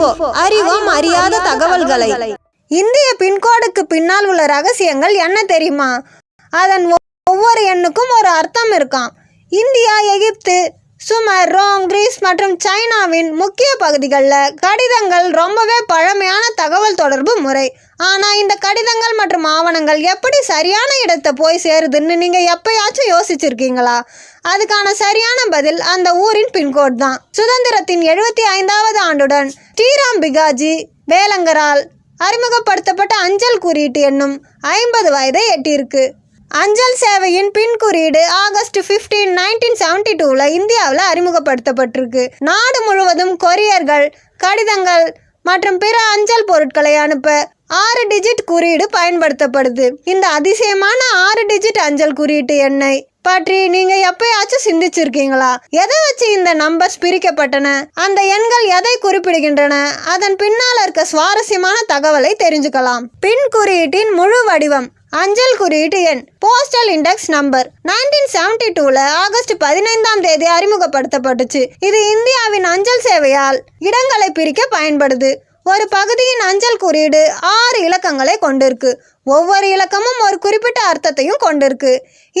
Info அறிவோம் அறியாத தகவல்களை. இந்திய பின்கோடுக்கு பின்னால் உள்ள ரகசியங்கள் என்ன தெரியுமா? அதன் ஒவ்வொரு எண்ணுக்கும் ஒரு அர்த்தம் இருக்காம். India Egypt Sumer Rome Greece மற்றும் சைனாவின் முக்கிய பகுதிகளில் கடிதங்கள் ரொம்பவே பழமையான தகவல் தொடர்பு முறை. ஆனால் இந்த கடிதங்கள் மற்றும் ஆவணங்கள் எப்படி சரியான இடத்தை போய் சேருதுன்னு நீங்கள் எப்பயாச்சும் யோசிச்சிருக்கீங்களா? அதுக்கான சரியான பதில் அந்த ஊரின் பின்கோட் தான். சுதந்திரத்தின் எழுபத்தி ஐந்தாவது ஆண்டுடன் ஸ்ரீராம் பிகாஜி வேலங்கரால் அறிமுகப்படுத்தப்பட்ட அஞ்சல் குறியீட்டு என்னும் ஐம்பது வயதை எட்டியிருக்கு. அஞ்சல் சேவையின் பின் குறியீடு ஆகஸ்ட் 15 நைன்டீன் செவன்டி டூவில் இந்தியாவில் அறிமுகப்படுத்தப்பட்டிருக்கு. நாடு முழுவதும் கொரியர்கள் கடிதங்கள் மற்றும் பிற அஞ்சல் பொருட்களை அனுப்ப ஆறு டிஜிட் குறியீடு பயன்படுத்தப்படுது. இந்த அதிசயமான ஆறு டிஜிட் அஞ்சல் குறியீட்டு எண்ணை பற்றி நீங்க எப்பயாச்சும் சிந்திச்சிருக்கீங்களா? எதை வச்சு இந்த நம்பர்ஸ் பிரிக்கப்பட்டன? அந்த எண்கள் எதை குறிப்பிடுகின்றன? அதன் பின்னால் இருக்க சுவாரஸ்யமான தகவலை தெரிஞ்சுக்கலாம். பின் குறியீட்டின் முழு வடிவம் அஞ்சல் குறியீட்டு எண் postal index number nineteen seventy டூவில் ஆகஸ்ட் பதினைந்தாம் தேதி அறிமுகப்படுத்தப்பட்டுச்சு. இது இந்தியாவின் அஞ்சல் சேவையால் இடங்களை பிரிக்க பயன்படுது. ஒரு பகுதியின் அஞ்சல் குறியீடு ஆறு இலக்கங்களை கொண்டிருக்கு. ஒவ்வொரு இலக்கமும் ஒரு குறிப்பிட்ட அர்த்தத்தையும் கொண்டிருக்கு.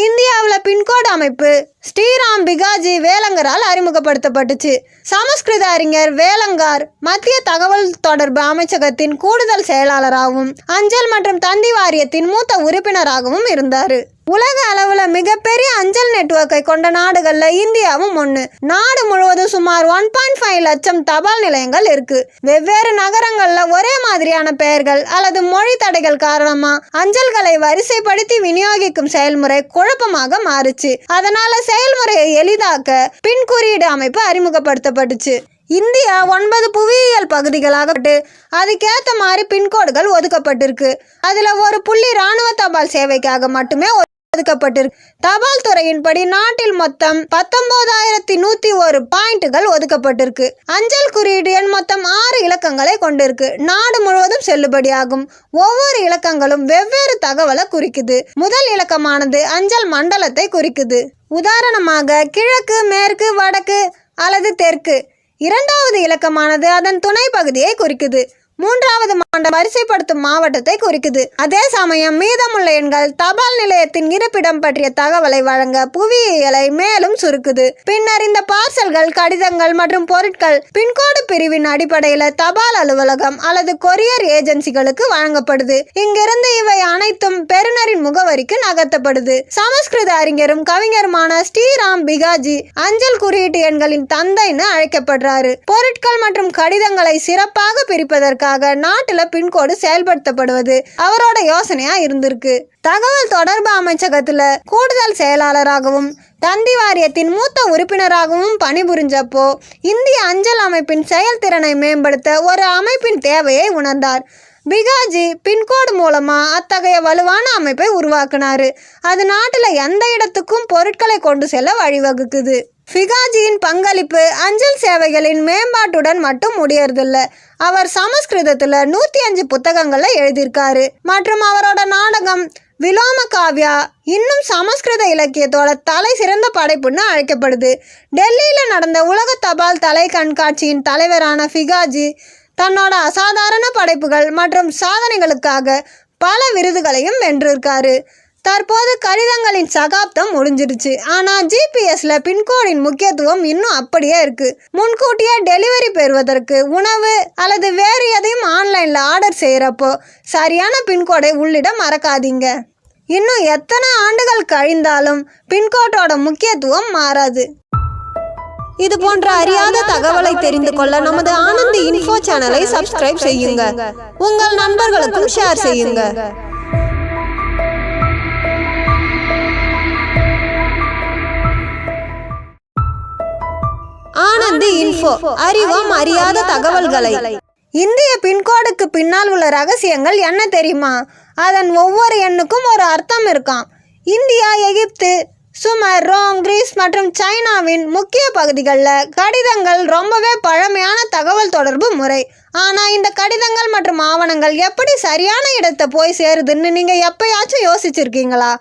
இந்தியாவில் பின்கோடு அமைப்பு ஸ்ரீராம் பிகாஜி வேலங்கரால் அறிமுகப்படுத்தப்பட்டுச்சு. சமஸ்கிருத அறிஞர் வேலங்கார் மத்திய தகவல் தொடர்பு அமைச்சகத்தின் கூடுதல் செயலாளராகவும் அஞ்சல் மற்றும் தந்தி வாரியத்தின் மூத்த உறுப்பினராகவும் இருந்தார். உலக அளவில் மிகப்பெரிய அஞ்சல் நெட்வொர்க்கை கொண்ட நாடுகளில் இந்தியாவும் ஒன்று நாடு முழுவதும் சுமார் ஒன் பாயிண்ட் ஃபைவ் லட்சம் தபால் நிலையங்கள் இருக்கு. வெவ்வேறு நகரங்களில் ஒரே மாதிரியான பெயர்கள் அல்லது மொழி தடைகள் காரணமா அஞ்சல்களை வரிசைப்படுத்தி விநியோகிக்கும் செயல்முறை குழப்பமாக மாறுச்சு. அதனால செயல்முறையை எளிதாக்க பின் குறியீடு அமைப்பு அறிமுகப்படுத்தப்பட்டுச்சு. இந்தியா ஒன்பது புவியியல் பகுதிகளாகப்பட்டு அதுக்கேற்ற மாதிரி பின்கோடுகள் ஒதுக்கப்பட்டிருக்கு. அதில் ஒரு புள்ளி இராணுவ தபால் சேவைக்காக மட்டுமே ஒதுக்கப்பட்டிருக்கு தபால் துறையின்படி நாட்டில் மொத்தம் பத்தொன்பதாயிரத்தி நூத்தி ஒரு பாயிண்ட்டுகள் ஒதுக்கப்பட்டிருக்கு. அஞ்சல் குறியீடு எண் மொத்தம் ஆறு இலக்கங்களை கொண்டிருக்கு. நாடு முழுவதும் செல்லுபடியாகும். ஒவ்வொரு இலக்கங்களும் வெவ்வேறு தகவலை குறிக்குது. முதல் இலக்கமானது அஞ்சல் மண்டலத்தை குறிக்குது. உதாரணமாக கிழக்கு மேற்கு வடக்கு அல்லது தெற்கு. இரண்டாவது இலக்கமானது அதன் துணை பகுதியை குறிக்குது. மூன்றாவது மாண்டம் வரிசைப்படுத்தும் மாவட்டத்தை குறிக்குது. அதே சமயம் மீதமுள்ள எண்கள் தபால் நிலையத்தின் இருப்பிடம் பற்றிய தகவலை வழங்க புவியியலை மேலும் சுருக்குது. பின்னர் இந்த பார்சல்கள் கடிதங்கள் மற்றும் பொருட்கள் பின்கோடு பிரிவின் அடிப்படையில் தபால் அலுவலகம் அல்லது கொரியர் ஏஜென்சிகளுக்கு வழங்கப்படுது. இங்கிருந்து இவை அனைத்தும் பெறுநரின் முகவரிக்கு நகர்த்தப்படுது. சமஸ்கிருத அறிஞரும் கவிஞருமான ஸ்ரீராம் பிகாஜி அஞ்சல் குறியீட்டு எண்களின் தந்தைன்னு அழைக்கப்படுறாரு. பொருட்கள் மற்றும் கடிதங்களை சிறப்பாக பிரிப்பதற்காக நாட்டில் பின்கோடு செயல்படுத்தப்படுவது அவரோட யோசனையா இருந்திருக்கு. தகவல் தொடர்பு அமைச்சகத்துல கூடுதல் செயலாளராகவும் தந்தி வாரியத்தின் மூத்த உறுப்பினராகவும் பணிபுரிஞ்சப்போ இந்திய அஞ்சல் அமைப்பின் செயல்திறனை மேம்படுத்த ஒரு அமைப்பின் தேவையை உணர்ந்தார். பிகாஜி பின்கோடு மூலமா அத்தகைய வலுவான அமைப்பை உருவாக்குனாரு. அது நாட்டில் எந்த இடத்துக்கும் பொருட்களை கொண்டு செல்ல வழிவகுக்குது. ஃபிகாஜியின் பங்களிப்பு அஞ்சல் சேவைகளின் மேம்பாட்டுடன் மட்டும் முடியறதில்ல. அவர் சமஸ்கிருதத்தில் நூற்றி அஞ்சு புத்தகங்களை எழுதியிருக்காரு. மற்றும் அவரோட நாடகம் விலோம காவ்யா இன்னும் சமஸ்கிருத இலக்கியத்தோட தலை சிறந்த படைப்புன்னு அழைக்கப்படுது. டெல்லியில் நடந்த உலக தபால் தலை கண்காட்சியின் தலைவரான ஃபிகாஜி தன்னோட அசாதாரண படைப்புகள் மற்றும் சாதனைகளுக்காக பல விருதுகளையும் வென்றிருக்காரு. தற்போது கடிதங்களின் சகாப்தம் முடிஞ்சிருச்சு. ஆனால் ஜிபிஎஸ்ல பின்கோடின் முக்கியத்துவம் இன்னும் அப்படியே இருக்கு. முன்கூட்டியே டெலிவரி பெறுவதற்கு உணவு அல்லது வேறு எதையும் ஆன்லைனில் ஆர்டர் செய்கிறப்போ சரியான பின்கோடை உள்ளிட மறக்காதீங்க. இன்னும் எத்தனை ஆண்டுகள் கழிந்தாலும் பின்கோட்டோட முக்கியத்துவம் மாறாது. இது போன்ற அறியாத தகவலை தெரிந்து கொள்ள நமது ஆனந்த் இன்ஃபோ சேனலை சப்ஸ்கிரைப் செய்யுங்க. உங்கள் நண்பர்களுக்கும் ஷேர் செய்யுங்க. வந்து இன்ஃபோ அறிவோம் அறியாத தகவல்களை. இந்திய பின்கோடுக்கு பின்னால் உள்ள ரகசியங்கள் என்ன தெரியுமா? அதன் ஒவ்வொரு எண்ணுக்கும் ஒரு அர்த்தம் இருக்காம். India Egypt Sumer Rome Greece மற்றும் சைனாவின் முக்கிய பகுதிகளில் கடிதங்கள் ரொம்பவே பழமையான தகவல் தொடர்பு முறை. ஆனால் இந்த கடிதங்கள் மற்றும் ஆவணங்கள் எப்படி சரியான இடத்தை போய் சேருதுன்னு நீங்கள் எப்பயாச்சும் யோசிச்சிருக்கீங்களா?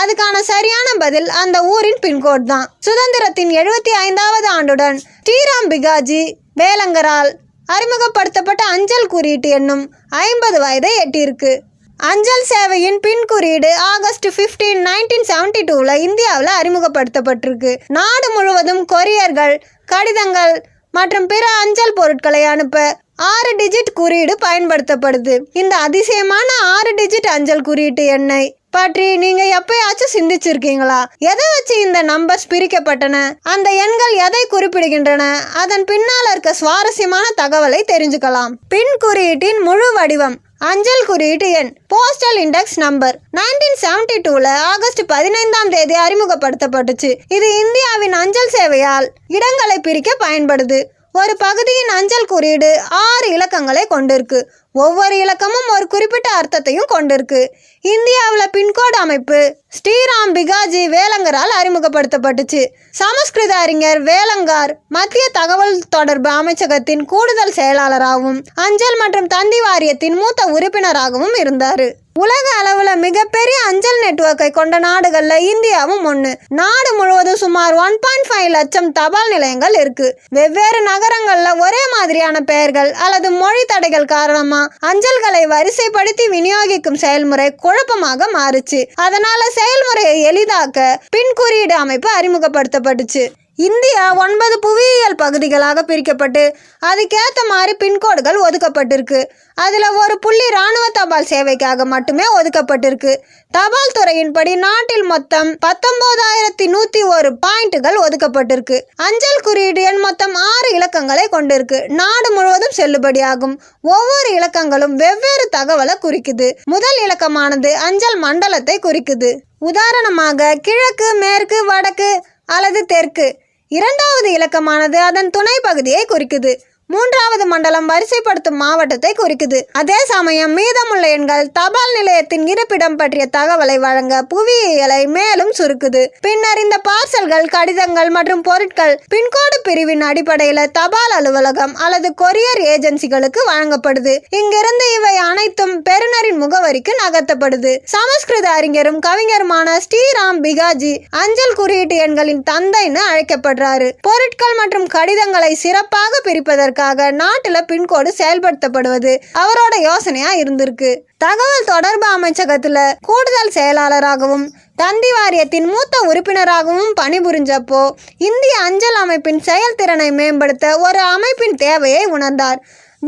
அதுக்கான சரியான பதில் அந்த ஊரின் பின்கோட் தான். சுதந்திரத்தின் எழுபத்தி ஐந்தாவது ஆண்டுடன் ஸ்ரீராம் பிகாஜி வேலங்கரால் அறிமுகப்படுத்தப்பட்ட அஞ்சல் குறியீட்டு என்னும் ஐம்பது வயதை எட்டியிருக்கு. அஞ்சல் சேவையின் பின் குறியீடு ஆகஸ்ட் 15 நைன்டீன் செவன்டி டூவில் இந்தியாவில் அறிமுகப்படுத்தப்பட்டிருக்கு. நாடு முழுவதும் கொரியர்கள் கடிதங்கள் மற்றும் பிற அஞ்சல் பொருட்களை அனுப்ப ஆறு டிஜிட் குறியீடு பயன்படுத்தப்படுது. இந்த அதிசயமான ஆறு டிஜிட் அஞ்சல் குறியீட்டு எண்ணை பற்றி நீங்க எப்பயாச்சும் சிந்திச்சிருக்கீங்களா? எதை வச்சு இந்த நம்பர்ஸ் பிரிக்கப்பட்டன? அந்த எண்கள் எதை குறிப்பிடுகின்றன? அதன் பின்னால் இருக்க சுவாரஸ்யமான தகவலை தெரிஞ்சுக்கலாம். பின் குறியீட்டின் முழு வடிவம் அஞ்சல் குறியீட்டு எண் postal index number nineteen seventy டூல ஆகஸ்ட் பதினைந்தாம் தேதி அறிமுகப்படுத்தப்பட்டுச்சு. இது இந்தியாவின் அஞ்சல் சேவையால் இடங்களை பிரிக்க பயன்படுது. ஒரு பகுதியின் அஞ்சல் குறியீடு ஆறு இலக்கங்களை கொண்டிருக்கு. ஒவ்வொரு இலக்கமும் ஒரு குறிப்பிட்ட அர்த்தத்தையும் கொண்டிருக்கு. இந்தியாவில் பின்கோடு அமைப்பு ஸ்ரீராம் பிகாஜி வேலங்கரால் அறிமுகப்படுத்தப்பட்டுச்சு. சமஸ்கிருத அறிஞர் வேலங்கார் மத்திய தகவல் தொடர்பு அமைச்சகத்தின் கூடுதல் செயலாளராகவும் அஞ்சல் மற்றும் தந்தி வாரியத்தின் மூத்த உறுப்பினராகவும் இருந்தார். உலக அளவில் மிகப்பெரிய அஞ்சல் நெட்வொர்க்கை கொண்ட நாடுகளில் இந்தியாவும் ஒன்று நாடு முழுவதும் சுமார் ஒன் பாயிண்ட் ஃபைவ் லட்சம் தபால் நிலையங்கள் இருக்கு. வெவ்வேறு நகரங்களில் ஒரே மாதிரியான பெயர்கள் அல்லது மொழி தடைகள் காரணமாக அஞ்சல்களை வரிசைப்படுத்தி விநியோகிக்கும் செயல்முறை குழப்பமாக மாறுச்சு. அதனால செயல்முறையை எளிதாக்க பின் குறியீடு அமைப்பு அறிமுகப்படுத்தப்பட்டுச்சு. இந்தியா ஒன்பது புவியியல் பகுதிகளாக பிரிக்கப்பட்டு அதுக்கேற்ற மாதிரி பின்கோடுகள் ஒதுக்கப்பட்டிருக்கு. அதில் ஒரு புள்ளி இராணுவ தபால் சேவைக்காக மட்டுமே ஒதுக்கப்பட்டிருக்கு. தபால் துறையின்படி நாட்டில் மொத்தம் பத்தொன்பதாயிரத்தி நூற்றி ஒரு பாயிண்ட்டுகள் ஒதுக்கப்பட்டிருக்கு. அஞ்சல் குறியீடு எண் மொத்தம் ஆறு இலக்கங்களை கொண்டிருக்கு. நாடு முழுவதும் செல்லுபடியாகும். ஒவ்வொரு இலக்கங்களும் வெவ்வேறு தகவலை குறிக்குது. முதல் இலக்கமானது அஞ்சல் மண்டலத்தை குறிக்குது. உதாரணமாக கிழக்கு மேற்கு வடக்கு அல்லது தெற்கு. இரண்டாவது இலக்கமானது அதன் துணை பகுதியை குறிக்குது. மூன்றாவது மண்டலம் வரிசைப்படுத்தும் மாவட்டத்தை குறிக்குது. அதே சமயம் மீதமுள்ள எண்கள் தபால் நிலையத்தின் இருப்பிடம் பற்றிய தகவலை வழங்க புவியியலை மேலும் சுருக்குது. பின்னர் இந்த பார்சல்கள் கடிதங்கள் மற்றும் பொருட்கள் பின்கோடு பிரிவின் அடிப்படையில் தபால் அலுவலகம் அல்லது கொரியர் ஏஜென்சிகளுக்கு வழங்கப்படுது. இங்கிருந்து இவை அனைத்தும் பெறுநரின் முகவரிக்கு நகர்த்தப்படுது. சமஸ்கிருத அறிஞரும் கவிஞருமான ஸ்ரீராம் பிகாஜி அஞ்சல் குறியீட்டு எண்களின் தந்தைன்னு அழைக்கப்படுறாரு. பொருட்கள் மற்றும் கடிதங்களை சிறப்பாக பிரிப்பதற்கு செய்வதற்காக நாட்டில் பின்கோடு செயல்படுத்தப்படுவது அவரோட யோசனையா இருந்திருக்கு. தகவல் தொடர்பு அமைச்சகத்துல கூடுதல் செயலாளராகவும் தந்தி வாரியத்தின் மூத்த உறுப்பினராகவும் பணிபுரிஞ்சப்போ இந்திய அஞ்சல் அமைப்பின் செயல்திறனை மேம்படுத்த ஒரு அமைப்பின் தேவையை உணர்ந்தார்.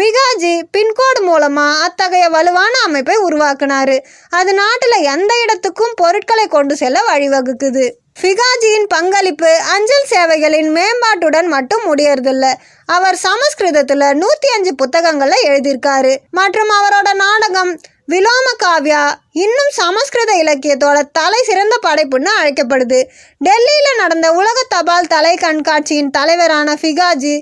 பிகாஜி பின்கோடு மூலமாக அத்தகைய வலுவான அமைப்பை உருவாக்குனாரு. அது நாட்டில் எந்த இடத்துக்கும் பொருட்களை கொண்டு செல்ல வழிவகுக்குது. ஃபிகாஜியின் பங்களிப்பு அஞ்சல் சேவைகளின் மேம்பாட்டுடன் மட்டும் முடியறதில்ல. அவர் சமஸ்கிருதத்தில் நூற்றி அஞ்சு புத்தகங்களை எழுதியிருக்காரு. மற்றும் அவரோட நாடகம் விலோம காவ்யா இன்னும் சமஸ்கிருத இலக்கியத்தோட தலை சிறந்த படைப்புன்னு அழைக்கப்படுது. டெல்லியில் நடந்த உலக தபால் தலை கண்காட்சியின் தலைவரான ஃபிகாஜி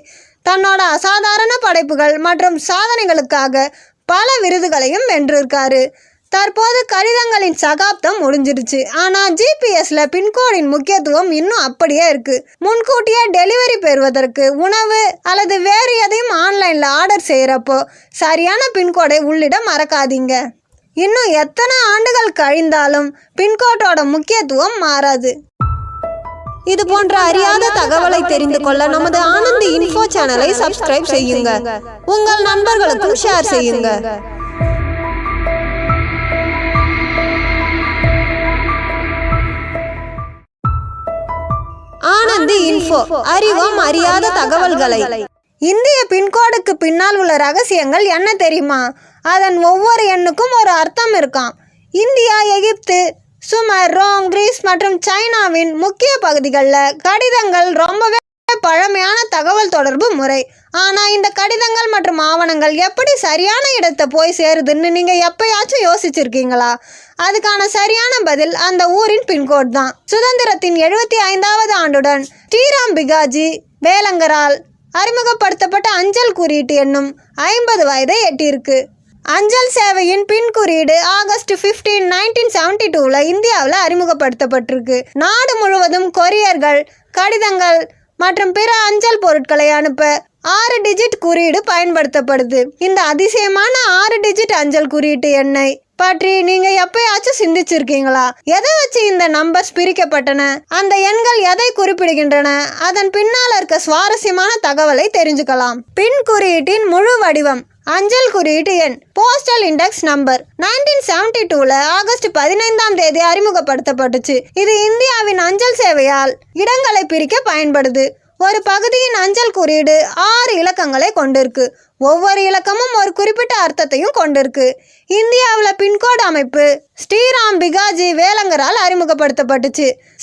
தன்னோட அசாதாரண படைப்புகள் மற்றும் சாதனைகளுக்காக பல விருதுகளையும் வென்றிருக்காரு. தற்போது கடிதங்களின் சகாப்தம் முடிஞ்சிருச்சு. ஆனால் ஜிபிஎஸ்ல பின்கோடின் முக்கியத்துவம் இன்னும் அப்படியே இருக்கு. முன்கூட்டியே டெலிவரி பெறுவதற்கு உணவு அல்லது வேறு எதையும் ஆன்லைனில் ஆர்டர் செய்கிறப்போ சரியான பின்கோடை உள்ளிட மறக்காதீங்க. இன்னும் எத்தனை ஆண்டுகள் கழிந்தாலும் பின்கோட்டோட முக்கியத்துவம் மாறாது. இது போன்ற அறியாத தகவலை தெரிந்து கொள்ள நமது ஆனந்த் இன்ஃபோ சேனலை சப்ஸ்கிரைப் செய்யுங்க. உங்கள் நண்பர்களுக்கும் ஷேர் செய்யுங்க. ஆனந்தி இன்ஃபோ. அறிவோம் அறியாத தகவல்களை. இந்திய பின்கோடுக்கு பின்னால் உள்ள ரகசியங்கள் என்ன தெரியுமா? அதன் ஒவ்வொரு எண்ணுக்கும் ஒரு அர்த்தம் இருக்காம். India Egypt Sumer Rome Greece மற்றும் சைனாவின் முக்கிய பகுதிகளில் கடிதங்கள் ரொம்பவே பழமையான தகவல் தொடர்பு முறை. ஆனால் இந்த கடிதங்கள் மற்றும் ஆவணங்கள் எப்படி சரியான இடத்தை போய் சேருதுன்னு நீங்கள் எப்பயாச்சும் யோசிச்சிருக்கீங்களா? அதுக்கான சரியான பதில் அந்த ஊரின் பின்கோட் தான். சுதந்திரத்தின் எழுபத்தி ஐந்தாவது ஆண்டுடன் ஸ்ரீராம் பிகாஜி வேலங்கரால் அறிமுகப்படுத்தப்பட்ட அஞ்சல் குறியீட்டு என்னும் ஐம்பது வயதை எட்டியிருக்கு. அஞ்சல் சேவையின் பின் குறியீடு ஆகஸ்ட் 15 நைன்டீன் செவன்டி டூவில் இந்தியாவில் அறிமுகப்படுத்தப்பட்டிருக்கு. நாடு முழுவதும் கொரியர்கள் கடிதங்கள் மற்றும் பிற அஞ்சல் பொருட்களை அனுப்ப ஆறு டிஜிட் குறியீடு பயன்படுத்தப்படுது. இந்த அதிசயமான ஆறு டிஜிட் அஞ்சல் குறியீட்டு எண்ணை பற்றி நீங்க எப்பயாச்சும் சிந்திச்சிருக்கீங்களா? எதை வச்சு இந்த நம்பர்ஸ் பிரிக்கப்பட்டன? அந்த எண்கள் எதை குறிப்பிடுகின்றன? அதன் பின்னால் இருக்க சுவாரஸ்யமான தகவலை தெரிஞ்சுக்கலாம். பின் குறியீட்டின் முழு வடிவம் அஞ்சல் குறியீட்டு எண் postal index number nineteen seventy டூவில் ஆகஸ்ட் பதினைந்தாம் தேதி அறிமுகப்படுத்தப்பட்டுச்சு. இது இந்தியாவின் அஞ்சல் சேவையால் இடங்களை பிரிக்க பயன்படுது. ஒரு பகுதியின் அஞ்சல் குறியீடு ஆறு இலக்கங்களை கொண்டிருக்கு. ஒவ்வொரு இலக்கமும் ஒரு குறிப்பிட்ட அர்த்தத்தையும் கொண்டிருக்கு. இந்தியாவில் பின்கோடு அமைப்பு ஸ்ரீராம் பிகாஜி வேலங்கரால் அறிமுகப்படுத்தப்பட்டுச்சு.